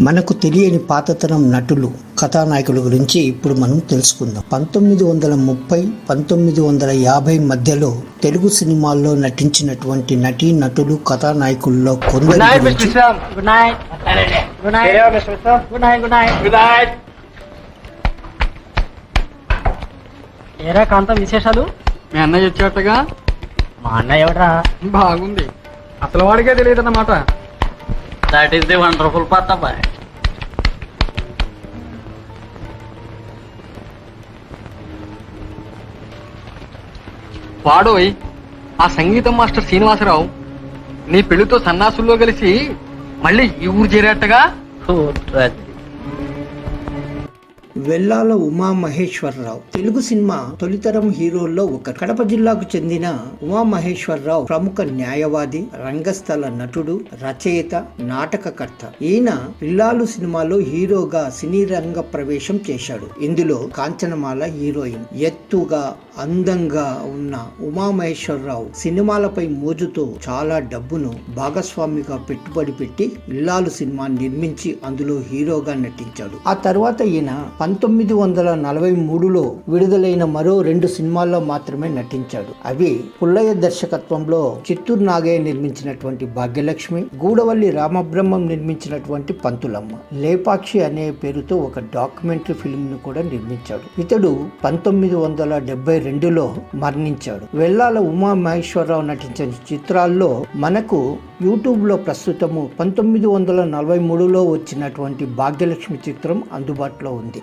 మనకు తెలియని పాతతరం నటులు కథానాయకుల గురించి ఇప్పుడు మనం తెలుసుకుందాం. పంతొమ్మిది వందల ముప్పై పంతొమ్మిది వందల యాభై మధ్యలో తెలుగు సినిమాల్లో నటించినటువంటి నటీ నటులు కథానాయకుల్లో కొందరి. ఏరా కాంత విశేషాలు? మీ అన్నయ్య వచ్చేటగా మా అన్నయ్య బాగుంది. అసలు వాడికే తెలియదు అన్నమాట That is the wonderful part of it. వాడోయ్ ఆ సంగీతం మాస్టర్ శ్రీనివాసరావు నీ పెళ్ళితో సన్నాసుల్లో కలిసి మళ్ళీ ఈ ఊరు చేరేటగా. వెల్లాల ఉమామహేశ్వరరావు. తెలుగు సినిమా తొలితరం హీరోల్లో ఒక కడప జిల్లాకు చెందిన ఉమా మహేశ్వరరావు ప్రముఖ న్యాయవాది రంగస్థల నటుడు రచయిత నాటకకర్త. ఈయన పిల్లాలు సినిమాలో హీరోగా సినీ రంగ ప్రవేశం చేశాడు. ఇందులో కాంచనమాల హీరోయిన్. ఎత్తుగా అందంగా ఉన్న ఉమామహేశ్వరరావు సినిమాలపై మోజుతో చాలా డబ్బును భాగస్వామిగా పెట్టుబడి పెట్టి ఇల్లాలు సినిమా నిర్మించి అందులో హీరోగా నటించాడు. ఆ తర్వాత ఈయన పంతొమ్మిది వందల నలభై మూడులో విడుదలైన మరో రెండు సినిమాల్లో మాత్రమే నటించాడు. అవి పుల్లయ్య దర్శకత్వంలో చిత్తూరు నాగయ్య నిర్మించినటువంటి భాగ్యలక్ష్మి గూడవల్లి రామబ్రహ్మం నిర్మించినటువంటి పంతులమ్మ లేపాక్షి అనే పేరుతో ఒక డాక్యుమెంటరీ ఫిల్మ్ను కూడా నిర్మించాడు. ఇతడు పంతొమ్మిది వందల డెబ్బై రెండులో మరణించాడు. వెల్లాల ఉమా మహేశ్వరరావు నటించిన చిత్రాల్లో మనకు యూట్యూబ్లో ప్రస్తుతము పంతొమ్మిది వందల నలభై మూడులో వచ్చినటువంటి భాగ్యలక్ష్మి చిత్రం అందుబాటులో ఉంది.